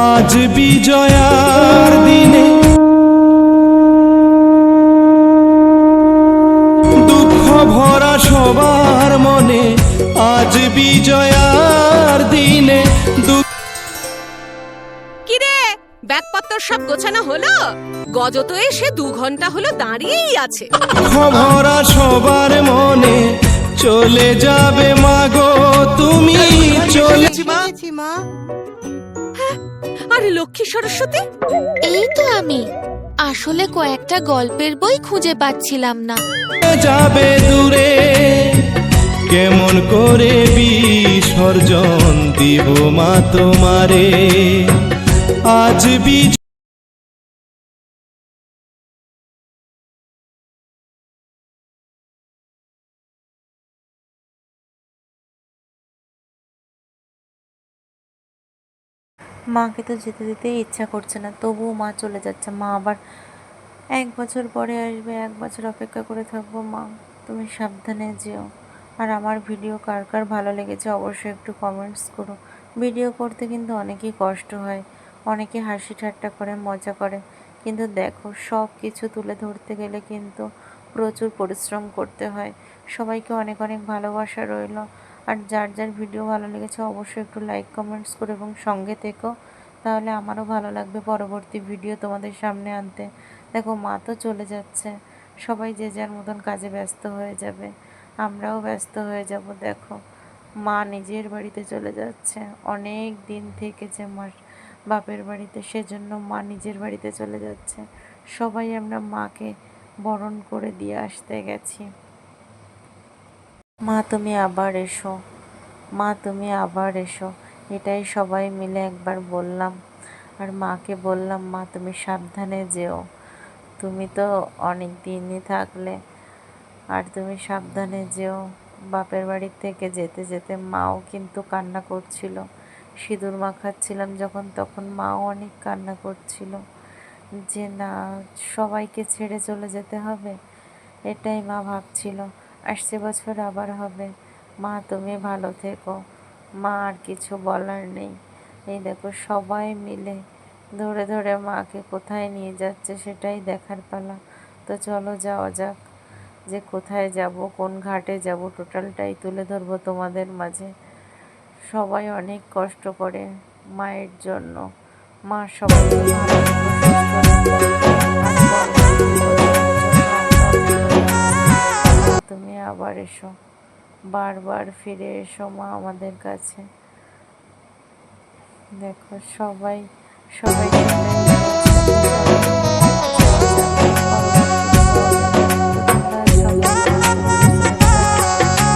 আজ বিজয়ার দিনে দুঃখ ভরা সবার মনে আজ বিজয়ার দিনে কিরে ব্যাগপত্র সব গোছানো হলো গজ তো এসে দু ঘণ্টা হলো দাঁড়িয়েই আছে ভরা সবার মনে চলে যাবে মাগো তুমি চলে আরে লক্ষ্মী সরস্বতী? এই তো আমি। আসলে কয়েকটা গল্পের বই খুঁজে পাচ্ছিলাম না। যাবে দূরে কেমন করে বিসর্জন দিব মা তোমারে? আজ বিজ মাকে তো যেতে দিতেই ইচ্ছা করছে না, তবুও মা চলে যাচ্ছে। মা আবার এক বছর পরে আসবে, এক বছর অপেক্ষা করে থাকব। মা, তুমি সাবধানে যেও। আর আমার ভিডিও কার কার ভালো লেগেছে অবশ্যই একটু কমেন্টস করো। ভিডিও করতে কিন্তু অনেকই কষ্ট হয়, অনেকে হাসি ঠাট্টা করে, মজা করে। কিন্তু দেখো, সব কিছু তুলে ধরতে গেলে কিন্তু প্রচুর পরিশ্রম করতে হয়। সবাইকে অনেক অনেক ভালোবাসা রইল। আর যার যার ভিডিও ভালো লেগেছে অবশ্যই একটু লাইক কমেন্টস করো এবং সঙ্গে থেকো। তাহলে আমারও ভালো লাগবে পরবর্তী ভিডিও তোমাদের সামনে আনতে। দেখো, মা তো চলে যাচ্ছে। সবাই যে যার মতন কাজে ব্যস্ত হয়ে যাবে। আমরাও ব্যস্ত হয়ে যাব, দেখো। মা নিজের বাড়িতে চলে যাচ্ছে। অনেক দিন থেকেছে মা বাপের বাড়িতে, সেজন্য মা নিজের বাড়িতে চলে যাচ্ছে। সবাই আমরা মাকে বরণ করে দিয়ে আসতে গেছি। মা, তুমি আবার এসো। মা, তুমি আবার এসো। এটাই সবাই মিলে একবার বললাম। আর মাকে বললাম, মা, তুমি সাবধানে যেও। তুমি তো অনেক দিনই থাকলে। আর তুমি সাবধানে যেও। বাপের বাড়ির থেকে যেতে যেতে মাও কিন্তু কান্না করছিল। সিঁদুর মাখাচ্ছিলাম যখন, তখন মাও অনেক কান্না করছিল। যে, না, সবাইকে ছেড়ে চলে যেতে হবে? এটাই মা ভাবছিল। আসছে বছর আবার হবে। মা, তুমি ভালো থেকো। মা, আর কিছু বলার নেই। এই দেখো, সবাই মিলে ধরে ধরে মাকে কোথায় নিয়ে যাচ্ছে সেটাই দেখার পালা। তো চলো যাওয়া যাক যে কোথায় যাব, কোন ঘাটে যাব, টোটালটাই তুলে ধরবো তোমাদের মাঝে। সবাই অনেক কষ্ট করে মায়ের জন্য। মা সবাইকে এসো বারবার ফিরে এসো মা আমাদের কাছে। দেখো সবাই সবাই